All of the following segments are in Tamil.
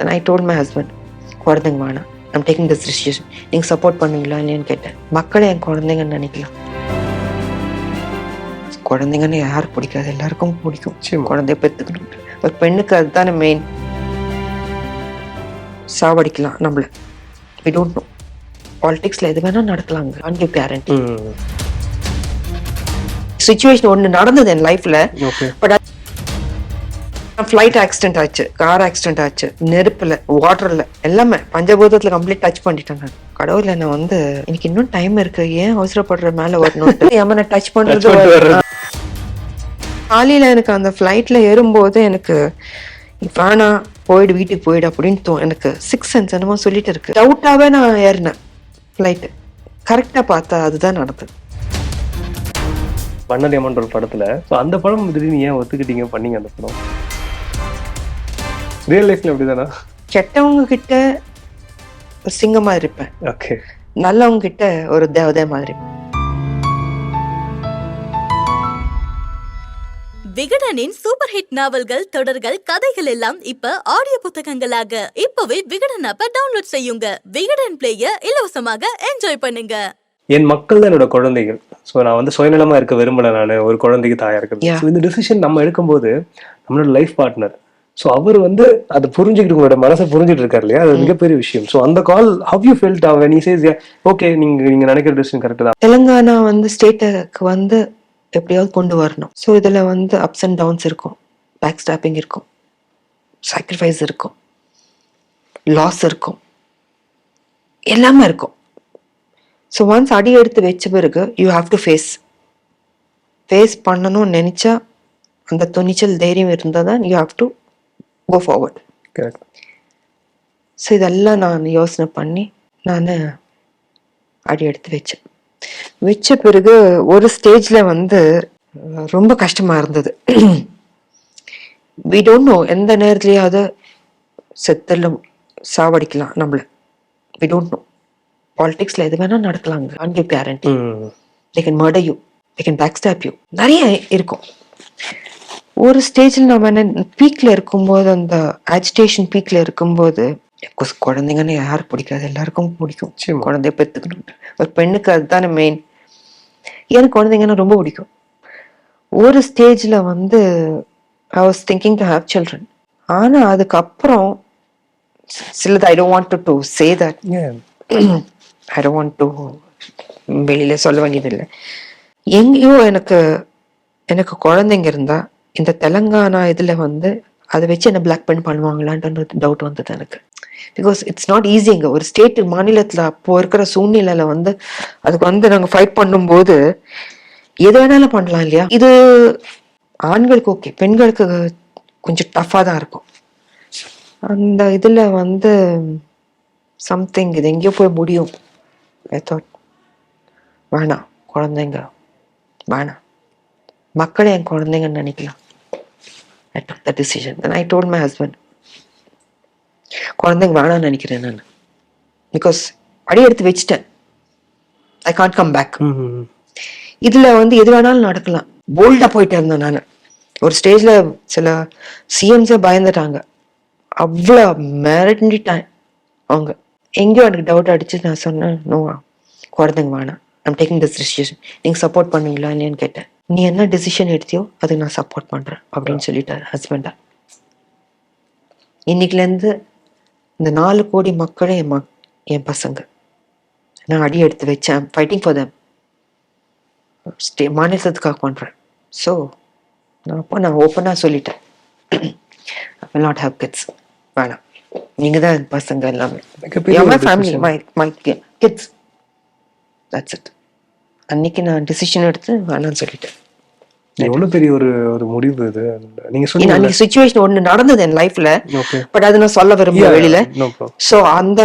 And I told my husband, குழந்தைங்க வேணாம். ஐம் டேக்கிங் திஸ் டிசிஷன் நீங்கள் சப்போர்ட் பண்ணுவீங்களா இல்லையான்னு கேட்டேன். மக்களை என் குழந்தைங்கன்னு நினைக்கலாம். குழந்தைங்கன்னு யார் பிடிக்காது? எல்லாருக்கும் பிடிக்கும். குழந்தைய பெற்றுக்கணும் ஒரு பெண்ணுக்கு அதுதானே மெயின் சாவடிக்கலாம் நம்மள. வி டோன்ட் நோ பாலிடிக்ஸ்ல எது வேணா நடக்கலாங்க. அன்யூ கேரண்டி ம். சுச்சுவேஷன் ஒன்று நடந்தது என் லைஃப்ல ஓகே பட் ஃப்ளைட் ஆக்சிடென்ட் ஆச்சு கார் ஆக்சிடென்ட் ஆச்சு நெருப்புல வாட்டர்ல எல்லாமே பஞ்சபூதத்துல கம்ப்ளீட் டச் பண்ணிட்டேன் நான். கடவுள் என்ன வந்து எனக்கு இன்னும் டைம் இருக்கு. ஏன் அவசரப்படுற மேல வரணும் ஏமா டச் பண்றது. காலையில எனக்கு அந்த ஃப்ளைட்ல ஏறும்போது எனக்கு வேணாம் போயிடு வீட்டுக்கு போயிடு அப்படின்னு தோ எனக்கு சிக்ஸ் சென்ஸ் என்னமோ சொல்லிட்டு இருக்கு. டவுட்டாவே நான் ஏறினேன் ஃப்ளைட்டு கரெக்டா பார்த்தா அதுதான் நடந்தது. பண்ணதியம்மன்ற ஒரு படத்துல அந்த படம் திடீர்னு ஏன் ஒத்துக்கிட்டீங்க? பண்ணீங்க அந்த படம். ரியல் லைஃப்ல அப்படிதானா கெட்டவங்க கிட்ட ஒரு சிங்கமா இருப்பேன். ஓகே நல்லவங்க கிட்ட ஒரு தேவதை மாதிரி. விகடனின் சூப்பர் ஹிட் நாவல்கள் தொடர்கள் கதைகள் எல்லாம் இப்ப ஆடியோ புத்தகங்களாக. இப்பவே விகடன் ஆப்ப டவுன்லோட் செய்யுங்க. விகடன் பிளேய இலவசமாக என்ஜாய் பண்ணுங்க. என் மக்கள் தான் என்னோட குழந்தைகள். ஸோ நான் வந்து சுயநலமா இருக்க விரும்பல நான். ஒரு குழந்தைக்கு தாயா இருக்கிறது இந்த டிசிஷன் நம்ம எடுக்கும்போது நம்மளோட லைஃப் பார்ட்னர் ஸோ அவர் வந்து அதை புரிஞ்சுக்கிட்டு உங்களோட மனசை புரிஞ்சுட்டு இருக்காரு இல்லையா? அது மிகப்பெரிய விஷயம். ஸோ அந்த கால் ஹவ் யூ ஃபெல்ட் அவன் நீ சேஸ் ஓகே நீங்க நீங்க நினைக்கிற டிசிஷன் கரெக்ட் தான். தெலுங்கானா வந்து ஸ்டேட்டுக்கு வந்து எப்படியாவது கொண்டு வரணும். ஸோ இதுல வந்து அப்ஸ் அண்ட் டவுன்ஸ் இருக்கும். பேக் ஸ்டாப்பிங் இருக்கும். சாக்ரிஃபைஸ் இருக்கும். லாஸ் இருக்கும். எல்லாமே இருக்கும். ஸோ ஒன்ஸ் அடி எடுத்து வச்ச பிறகு you have to face face பண்ணணும்னு நினைச்சா அந்த துணிச்சல் தைரியம் இருந்தால் தான் you have to go forward correct so இதெல்லாம் நான் யோசனை பண்ணி நான் அடி எடுத்து வச்சேன். வச்ச பிறகு ஒரு ஸ்டேஜில் வந்து ரொம்ப கஷ்டமா இருந்தது. வி டோன்ட் நோ எந்த நேரத்துலையாவது செத்தல சாவடிக்கலாம் நம்மள. வி டோன்ட் நோ பாலிடிக்ஸ்ல எது வேணா நடக்கலாங்க அன்யூ கேரண்டி ம். They can murder you they can back stop you நிறைய இருக்கும். ஒரு ஸ்டேஜில் நம்ம என்ன பீக்ல இருக்கும்போது அந்த அஜிடேஷன் பீக்ல இருக்கும்போது course குழந்தைங்கன்னு யார் பிடிக்காது எல்லாருக்கும் பிடிக்கும். குழந்தைய பெற்றுக்கணும் ஒரு பெண்ணுக்கு அதுதானே மெயின் எனக்கு குழந்தைங்கன்னா ரொம்ப பிடிக்கும். ஒரு ஸ்டேஜில் வந்து I was thinking to have children ஆனா அதுக்கப்புறம் சிலது I don't want to say that I don't want to வெளியில சொல்ல வேண்டியதில்லை. எங்கேயோ எனக்கு எனக்கு குழந்தைங்க இருந்தா இந்த தெலங்கானா இதில் வந்து அதை வச்சு என்ன பிளாக் பண்ணி பண்ணுவாங்களான்ற டவுட் வந்தது எனக்கு. பிகாஸ் இட்ஸ் நாட் ஈஸிங்க ஒரு ஸ்டேட் மாநிலத்தில் அப்போ இருக்கிற சூழ்நிலையில வந்து அதுக்கு வந்து நாங்கள் ஃபைட் பண்ணும்போது எது வேணாலும் பண்ணலாம் இல்லையா? இது ஆண்களுக்கு ஓகே பெண்களுக்கு கொஞ்சம் டஃப்பாக தான் இருக்கும். அந்த இதில் வந்து சம்திங் இது எங்கேயோ போய் முடியும். ஐ தாட் வேணாம் குழந்தைங்க வேணாம். மக்களை என் குழந்தைங்கன்னு நினைக்கலாம். I took the decision then I told my husband குழந்தைங்க வேணாம்னு நினைக்கிறேன் நான். பிகாஸ் அடி எடுத்து வச்சிட்டேன். ஐ கான்ட் கம் பேக் இதுல வந்து எது வேணாலும் நடக்கலாம். போல்டா போயிட்டே இருந்தேன் நான். ஒரு ஸ்டேஜ்ல சில சிஎம்ஸே பயந்துட்டாங்க. அவ்வளோ மிரட்டிட்டேன் அவங்க. எங்கேயோ எனக்கு டவுட் அடிச்சு நான் சொன்னேன் நோ குழந்தைங்க வேணாம். ஐம் டேக்கிங் திஸ் டிசிஷன் நீங்க சப்போர்ட் பண்ணுவீங்களா இல்லையான்னு கேட்டேன். நீ என்ன டிசிஷன் எடுத்தியோ அதுக்கு நான் சப்போர்ட் பண்றேன் அப்படின்னு சொல்லிட்டாரு ஹஸ்பண்டா இன்னைக்குல இருந்து இந்த நாலு கோடி மக்களே என் மக் என் பசங்க. நான் அடி எடுத்து வச்சேன் ஃபைட்டிங் ஃபார் தம் ஸ்டே மாநிலத்துக்காக பண்றேன். ஸோ நான் அப்போ நான் ஓப்பனாக சொல்லிட்டேன். ஐ நாட் ஹேவ் கிட்ஸ் வேணாம். நீங்க தான் என் பசங்க எல்லாமே. Family. My my kids that's it அன்னைக்கு நான் டிசிஷன் எடுத்து வேணாம்னு சொல்லிட்டேன். எவ்வளவு பெரிய ஒரு ஒரு முடிவு இது? நீங்க சொன்னீங்க அன்னைக்கு சுச்சுவேஷன் ஒன்று நடந்தது என் லைஃப்ல பட் அது நான் சொல்ல விரும்பல வெளியில. ஸோ அந்த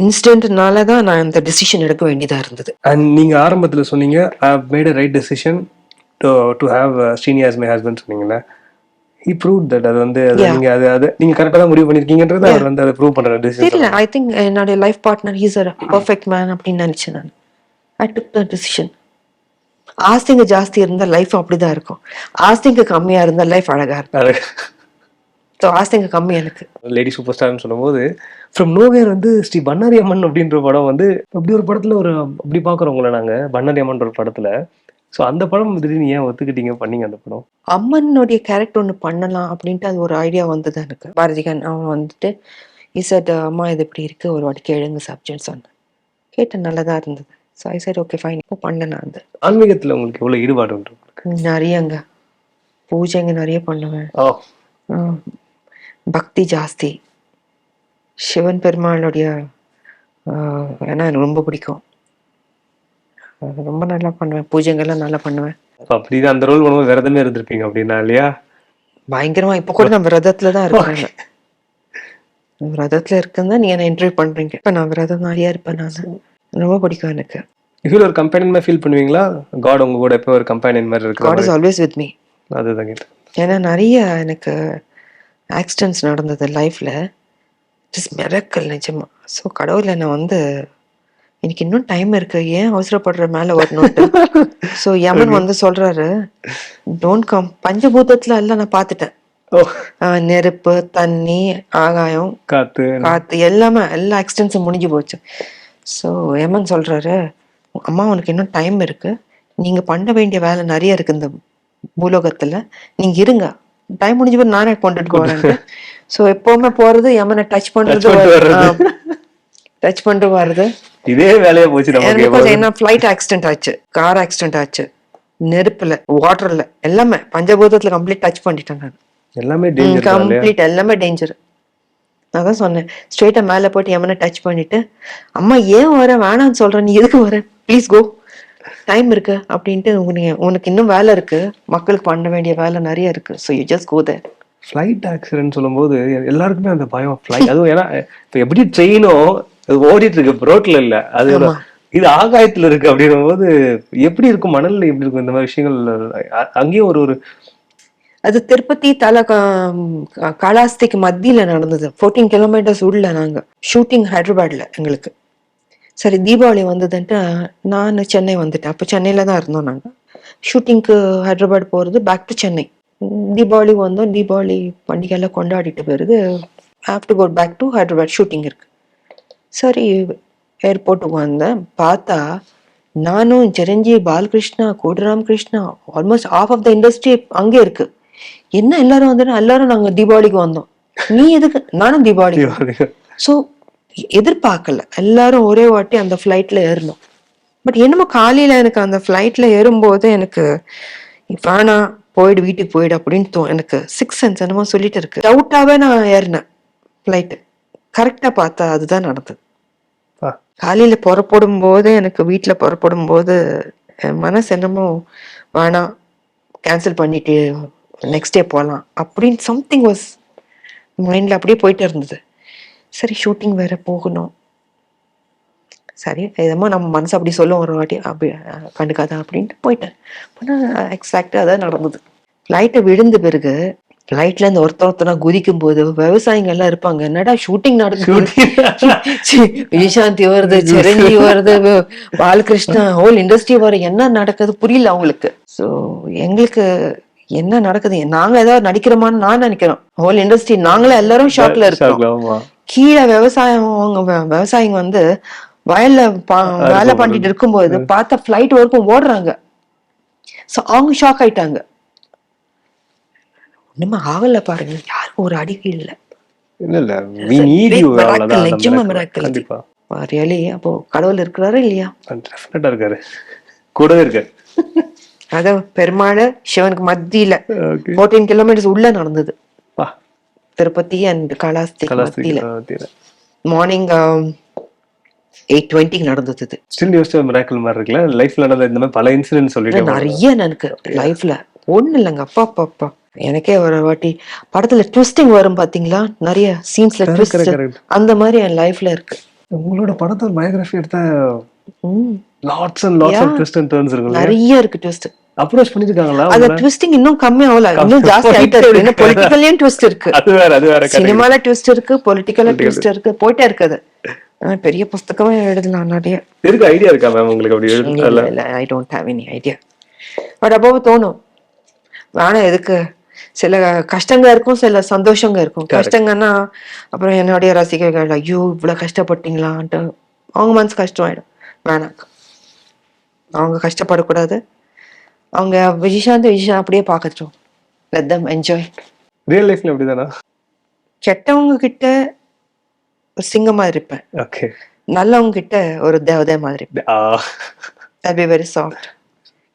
இன்சிடென்ட்னால தான் நான் இந்த டிசிஷன் எடுக்க வேண்டியதா இருந்தது. அண்ட் நீங்க ஆரம்பத்துல சொன்னீங்க I made a right decision to to have Srini my husband சொன்னீங்கல்ல. ஹி ப்ரூவ் தட் அது வந்து அது. நீங்க அது அது நீங்க கரெக்டா தான் முடிவு பண்ணிருக்கீங்கன்றது அவர் வந்து அதை ப்ரூவ் பண்ற தெரியல. டெசிஷன் ஐ திங்க் என்னுடைய life partner he's a perfect man அப்படின்னு நினைச்சேன் நான். ஐ டுக் த டிசிஷன் ஆஸ்திங்க ஜாஸ்தி இருந்தா லைஃப் அப்படிதான் இருக்கும். ஆஸ்திங்க கம்மியா இருந்தா லைஃப் அழகா இருக்கும். ஸோ ஆசைங்க கம்மி எனக்கு. லேடி சூப்பர் ஸ்டார்னு சொல்லும்போது ஃப்ரம் நோவேர் வந்து ஸ்ரீ பண்ணாரி அம்மன் அப்படின்ற படம் வந்து அப்படி ஒரு படத்துல ஒரு அப்படி பாக்குறவங்கள நாங்க பண்ணாரி அம்மன் ஒரு படத்துல. ஸோ அந்த படம் திடீர்னு ஏன் ஒத்துக்கிட்டீங்க? பண்ணீங்க அந்த படம். அம்மனுடைய கேரக்டர் ஒன்று பண்ணலாம் அப்படின்ட்டு அது ஒரு ஐடியா வந்தது எனக்கு. பாரதிகான் அவன் வந்துட்டு இசட் அம்மா இது இப்படி இருக்கு. ஒரு வாட்டி கேளுங்க சப்ஜெக்ட் சொன்னேன். கேட்டேன் நல்லதா இருந்தது. So I said okay fine இப்போ பண்ணேன் நான் அது. ஆன்மீகத்துல உங்களுக்கு எவ்வளவு ஈடுபாடு உண்டு? நிறையங்க. பூஜைங்க நிறைய பண்ணுவேன். பக்தி ஜாஸ்தி. சிவன் பெருமாளுடைய ஏன்னா எனக்கு ரொம்ப பிடிக்கும். ரொம்ப நல்லா பண்ணுவேன். பூஜைங்கெல்லாம் நல்லா பண்ணுவேன். அப்ப அப்படின்னு அந்த ரோல் பண்ணும்போது விரதமே இருந்திருப்பீங்க அப்படின்னா இல்லையா? பயங்கரமா இப்ப கூட நான் விரதத்துல தான் இருக்கேன். விரதத்துல இருக்கேன் தான் நீ என்ன இன்டர்வியூ பண்றீங்க. இப்ப நான் விரதம் நிறைய இருப்பேன் நான். ரொம்ப பிடிக்கும் எனக்கு. இதுல ஒரு கம்பெனி மாதிரி ஃபீல் பண்ணுவீங்களா? காட் உங்க கூட எப்போ ஒரு கம்பெனி மாதிரி இருக்கிற God is always with me அதுதான் கேட்டேன். ஏன்னா நிறைய எனக்கு ஆக்சிடென்ட்ஸ் நடந்தது லைஃப்ல இட்ஸ் மிரக்கல் நிஜமா. ஸோ கடவுள் என்னை வந்து எனக்கு இன்னும் டைம் இருக்கு. ஏன் அவசரப்படுற மேல வரணும்ட்டு ஸோ யமன் வந்து சொல்றாரு டோன்ட் கம் பஞ்சபூதத்துல எல்லாம் நான் பார்த்துட்டேன். நெருப்பு தண்ணி ஆகாயம் காத்து காத்து எல்லாமே எல்லா ஆக்சிடென்ட்ஸும் முடிஞ்சு போச்சு. ஸோ ஏமன் சொல்றாரு அம்மா உனக்கு இன்னும் டைம் இருக்கு. நீங்க பண்ண வேண்டிய வேலை நிறைய இருக்கு இந்த பூலோகத்துல. நீங்க இருங்க. டைம் முடிஞ்சு போய் நானே கொண்டுட்டு போறேன் ஸோ எப்பவுமே போறது யமனை டச் வர்றது. டச் பண்ணிட்டு வர்றது. இதே வேலையா போச்சு என்ன ஃபிளைட் ஆக்சிடென்ட் ஆச்சு. கார் ஆக்சிடென்ட் ஆச்சு. நெருப்புல வாட்டர்ல எல்லாமே. பஞ்சபூதத்துல கம்ப்ளீட் டச் பண்ணிட்டேன் நான். எல்லாமே கம்ப்ளீட் எல்லாமே டேஞ்சர் நான் தான் சொன்னேன். ஸ்ட்ரெயிட்டா மேல போயிட்டு எமனை டச் பண்ணிட்டு அம்மா ஏன் வர? வேணாம்னு சொல்ற நீ எதுக்கு வர? ப்ளீஸ் கோ டைம் இருக்கு. அப்படின்ட்டு உனக்கு உனக்கு இன்னும் வேலை இருக்கு. மக்களுக்கு பண்ண வேண்டிய வேலை நிறைய இருக்கு. So you just go there flight accident சொல்லும்போது எல்லாருக்குமே அந்த பயம். ஃப்ளைட் அதுவும் ஏன்னா இப்ப எப்படி ட்ரெயினோ அது ஓடிட்டு இருக்கு ரோட்ல இல்ல. அது. இது ஆகாயத்துல இருக்கு அப்படின்னும் போது எப்படி இருக்கும் மணல்ல எப்படி இருக்கும் இந்த மாதிரி விஷயங்கள்? அங்கேயும் ஒரு ஒரு அது திருப்பதி தல காலாஸ்திக்கு காளாஸ்திக்கு மத்தியில நடந்தது. ஃபோர்டீன் கிலோமீட்டர்ஸ் உள்ள நாங்க. ஷூட்டிங் ஹைதராபாத்ல எங்களுக்கு. சரி தீபாவளி வந்ததுன்ட்டு நான் சென்னை வந்துட்டேன். அப்போ சென்னையில தான் இருந்தோம் நாங்கள் ஷூட்டிங்க்கு ஹைதராபாத் போகிறது பேக் டு சென்னை. தீபாவளி வந்தோம். தீபாவளி பண்டிகையெல்லாம் கொண்டாடிட்ட பிறகு have to go back to Hyderabad shooting இருக்கு. சரி ஏர்போர்ட்டுக்கு வந்தேன். பார்த்தா நானும் Chiranjeevi Balakrishna Kodiram Krishna almost half of the industry அங்கே இருக்குது என்ன எல்லாரும் வந்துட்டு எல்லாரும் நாங்க தீபாவளிக்கு வந்தோம். நீ எதுக்கு? நானும் தீபாவளிக்கு ஸோ எதிர்பார்க்கல. எல்லாரும் ஒரே வாட்டி அந்த ஃப்ளைட்ல ஏறணும் பட் என்னமோ காலையில எனக்கு அந்த ஃப்ளைட்ல ஏறும்போது எனக்கு வேணாம் போயிடு வீட்டுக்கு போயிடு அப்படின்னு தோ எனக்கு சிக்ஸ் சென்ஸ் என்னமோ சொல்லிட்டு இருக்கு. டவுட்டாவே நான் ஏறினேன் ஃப்ளைட்டு கரெக்டா பார்த்தா அதுதான் நடந்தது. காலையில புறப்படும் போது எனக்கு வீட்டுல புறப்படும் போது என் மனசு என்னமோ வேணாம் கேன்சல் பண்ணிட்டு நெக்ஸ்ட் டே போகலாம் அப்படின்னு சம்திங் வாஸ் மைண்ட்ல அப்படியே போயிட்டு இருந்தது. சரி ஷூட்டிங் வேற போகணும். சரி என்னமோ நம்ம மனசு அப்படி சொல்லும் ஒரு வாட்டி அப்படி கண்டுக்காத அப்படின்ட்டு போயிட்டேன். ஆனால் எக்ஸாக்டாக அதான் நடந்தது. ஃப்ளைட்டை விழுந்த பிறகு ஃப்ளைட்ல இருந்து ஒருத்த ஒருத்தனா குதிக்கும் போது விவசாயிங்க எல்லாம் இருப்பாங்க. என்னடா ஷூட்டிங் நடக்குது? விஜயசாந்தி வருது சிரஞ்சீவி வருது பாலகிருஷ்ணா ஹோல் இண்டஸ்ட்ரி வர என்ன நடக்குது புரியல அவங்களுக்கு. சோ எங்களுக்கு என்ன நடக்குது? நாங்க ஏதாவது நடிக்கிறோமான்னு நான் நினைக்கிறோம். ஹோல் இண்டஸ்ட்ரி நாங்களே எல்லாரும் ஷாக்ல இருக்கோம். கீழே விவசாயம் விவசாயிங்க வந்து வயல்ல வேலை பண்ணிட்டு இருக்கும்போது பார்த்தா ஃபிளைட் வரைக்கும் ஓடுறாங்க. சோ அவங்க ஷாக் ஆயிட்டாங்க. ஒண்ணுமே ஆகல பாருங்க. யாருக்கும் ஒரு அடிக்கு இல்ல. அப்போ கடவுள் இருக்கிறாரு இல்லையா? இருக்காரு. கூடவே இருக்காரு. அதான் பெருமாள் சிவனுக்கு மத்தியில ஃபோர்டீன் கிலோமீட்டர்ஸ் உள்ள நடந்தது. திருப்பதி அண்ட் கலாஸ்திரி மத்தியில. மார்னிங் எயிட் டுவெண்ட்டிக்கு நடந்தது. ஸ்டில் யோசிச்ச மிராக்கிள் மாதிரி இருக்குல்ல? லைஃப்ல நடந்த இந்த மாதிரி பல இன்சிடென்ட் சொல்லிட்டு நிறைய எனக்கு லைஃப்ல ஒண்ணு இல்லைங்க. அப்பா அப்பா அப்பா எனக்கே ஒரு வாட்டி படத்துல ட்விஸ்டிங் வரும் பாத்தீங்களா? நிறைய சீன்ஸ்ல ட்விஸ்ட். அந்த மாதிரி என் லைஃப்ல இருக்கு. உங்களோட படத்தை பயோகிராஃபி எடுத்தா lots and lots of. Twist and turns இருக்குல்ல? நிறைய இருக்கு ட்விஸ்ட் அப்ரோச் பண்ணிருக்காங்களா அந்த ட்விஸ்டிங் இன்னும் கம்மி ஆகல இன்னும் ஜாஸ்தி ஆயிட்டே இருக்கு. இன்னும் பொலிட்டிக்கல்லையும் ட்விஸ்ட் இருக்கு. அது வேற அது வேற. சினிமால ட்விஸ்ட் இருக்கு பொலிட்டிக்கல்ல ட்விஸ்ட் இருக்கு. போயிட்டே இருக்குது. பெரிய புஸ்தகமே எழுதலாம் நிறைய. இருக்கு ஐடியா இருக்கா மேம் உங்களுக்கு அப்படி எழுதல இல்ல I don't have any idea but அப்போ தோணும். வேணாம் எதுக்கு? சில கஷ்டங்க இருக்கும் சில சந்தோஷங்க இருக்கும். கஷ்டங்கன்னா அப்புறம் என்னுடைய ரசிகர்கள் ஐயோ இவ்வளவு கஷ்டப்பட்டீங்களான்ட்டு. அவங்க மனசு கஷ்டம் ஆயிடும் வேணாம். அவங்க கஷ்டப்படக்கூடாது. அவங்க விஜயசாந்த் விஜயா அப்படியே பார்க்கட்டும். லெட் தம் என்ஜாய் ரியல் லைஃப்ல அப்படிதானா கெட்டவங்க கிட்ட ஒரு சிங்கமா இருப்பேன். ஓகே நல்லவங்க கிட்ட ஒரு தேவதை மாதிரி இருப்பேன். வெரி சாஃப்ட்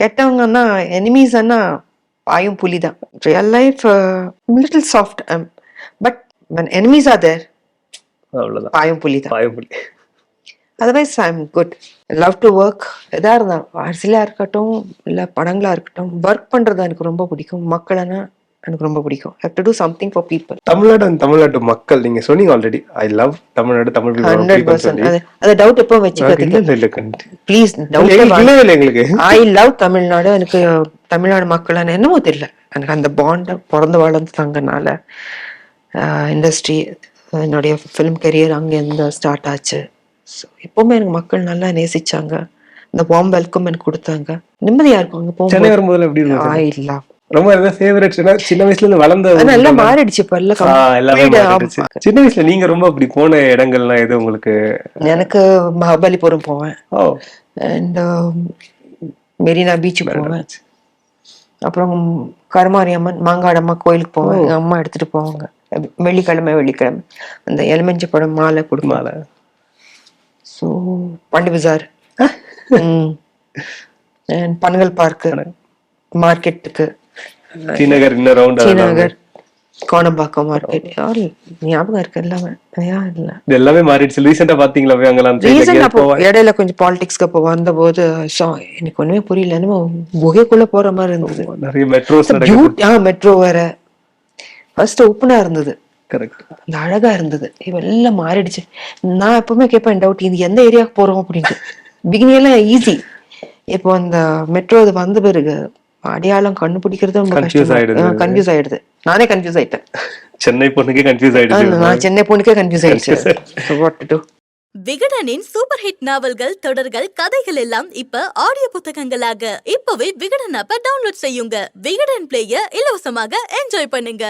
கெட்டவங்கன்னா எனிமீஸ் அண்ணா பாயும் புலி தான் real life little soft but when enemies are there அவ்வளவுதான். பாயும் புலி தான் பயப்படி otherwise I am good love to work எதா இருந்தாலும் அரசியலா இருக்கட்டும் இல்ல படங்களா இருக்கட்டும் ஒர்க் பண்றது எனக்கு ரொம்ப பிடிக்கும். மக்கள்னா எனக்கு ரொம்ப பிடிக்கும். Have to do something for people Tamil Nadu and தமிழ்நாட்டு மக்கள் நீங்க சொன்னீங்க already I love Tamil Nadu Tamil hundred percent. அது டவுட் எப்போ கண்டி- ப்ளீஸ் இல்லவே இல்லை எங்களுக்கு. ஐ லவ் தமிழ்நாடு. எனக்கு தமிழ்நாடு மக்கள் என்னமோ தெரியல. எனக்கு அந்த பாண்ட் பிறந்து வளர்ந்து தங்கனால இண்டஸ்ட்ரி என்னுடைய ஃபிலிம் கரியர் அங்கேருந்து ஸ்டார்ட் ஆச்சு. ஸோ எப்பவுமே எனக்கு மக்கள் நல்லா நேசிச்சாங்க. இந்த வார்ம் வெல்கம் எனக்கு கொடுத்தாங்க. நிம்மதியா இருக்கும் அங்க சென்னை போகும்போது வரும்போது எப்படி லவ் ரொம்ப சின்ன வயசுல இருந்து வளர்ந்த எல்லாம்? மாறிடுச்சு இப்ப எல்லாம். சின்ன வயசுல நீங்க ரொம்ப அப்படி போன இடங்கள்லாம் எது உங்களுக்கு? எனக்கு மகாபலிபுரம் போவேன். ஓ. அண்ட் மெரினா பீச்சுக்கு போவேன். அப்புறம் கருமாரி அம்மன் மாங்காடம்மா கோயிலுக்கு போவேன். எங்க அம்மா எடுத்துட்டு போவாங்க. வெள்ளிக்கிழமை வெள்ளிக்கிழமை. அந்த எலுமிச்சை பழம் மாலை கொடுப்பாங்க. மாலை. So Pondy Bazaar and Panagal park மார்க்கெட்டுக்கு ஸ்ரீநகர் இன்னும் ரவுண்ட் ஸ்ரீநகர் கோணம்பாக்கம் மார்க்கெட் யாரு ஞாபகம் இருக்கு எல்லாமே. யா இல்ல. இது எல்லாமே மாறிடுச்சு. ரீசெண்டா பாத்தீங்களா போய் எங்கேயாவது அப்போ போவா- இடையில கொஞ்சம் பாலிடிக்ஸ்க்கு அப்போ வந்தபோது ஸோ எனக்கு ஒண்ணுமே புரியல. என்னமோ குகைக்குள்ள போற மாதிரி இருந்தது. நிறைய பியூட் ஆ மெட்ரோ வேற. ஃபர்ஸ்ட் ஓப்பனா இருந்தது. அந்த அழகா இருந்தது. எல்லாம் மாறிடுச்சு. நான் எப்பவுமே கேட்பேன் டவுட் இது எந்த ஏரியாவுக்கு போறோம்? அப்படின்ட்டு. பிகினிங் எல்லாம் ஈஸி இப்போ அந்த மெட்ரோ இது வந்த பிறகு அடையாளம் கண்டுபிடிக்கிறது ரொம்ப ஆயிடுது. கன்ஃபியூஸ் ஆயிடுது. நானே கன்ஃபியூஸ் ஆயிட்டேன். சென்னை பொண்ணுக்கே கன்ஃபியூஸ் ஆயிடுச்சு. நான் சென்னை பொண்ணுக்கே கன்ஃபியூஸ் ஆயிடுச்சு. So what to do? விகடனின் சூப்பர் ஹிட் நாவல்கள் தொடர்கள் கதைகள் எல்லாம் இப்ப ஆடியோ புத்தகங்களாக. இப்பவே விகடன் ஆப்ப டவுன்லோட் செய்யுங்க. விகடன் பிளேய இலவசமாக என்ஜாய் பண்ணுங்க.